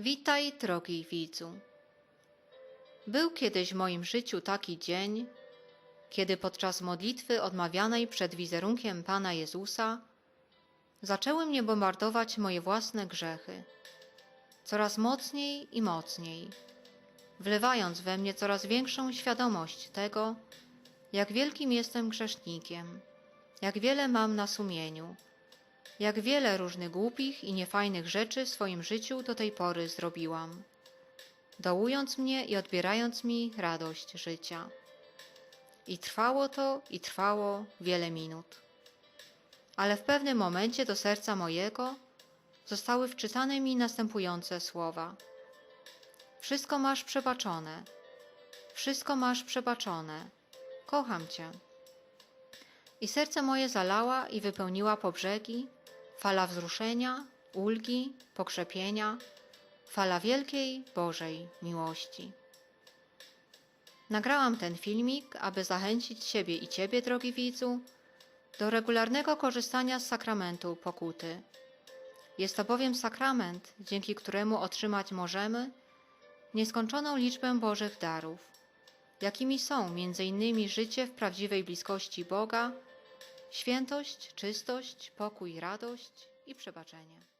Witaj, drogi widzu. Był kiedyś w moim życiu taki dzień, kiedy podczas modlitwy odmawianej przed wizerunkiem Pana Jezusa zaczęły mnie bombardować moje własne grzechy. Coraz mocniej i mocniej, wlewając we mnie coraz większą świadomość tego, jak wielkim jestem grzesznikiem, jak wiele mam na sumieniu, jak wiele różnych głupich i niefajnych rzeczy w swoim życiu do tej pory zrobiłam, dołując mnie i odbierając mi radość życia. I trwało to i trwało wiele minut. Ale w pewnym momencie do serca mojego zostały wczytane mi następujące słowa: Wszystko masz przebaczone, wszystko masz przebaczone, kocham Cię. I serce moje zalała i wypełniła po brzegi fala wzruszenia, ulgi, pokrzepienia, fala wielkiej Bożej miłości. Nagrałam ten filmik, aby zachęcić siebie i Ciebie, drogi widzu, do regularnego korzystania z sakramentu pokuty. Jest to bowiem sakrament, dzięki któremu otrzymać możemy nieskończoną liczbę Bożych darów, jakimi są m.in. życie w prawdziwej bliskości Boga, świętość, czystość, pokój, radość i przebaczenie.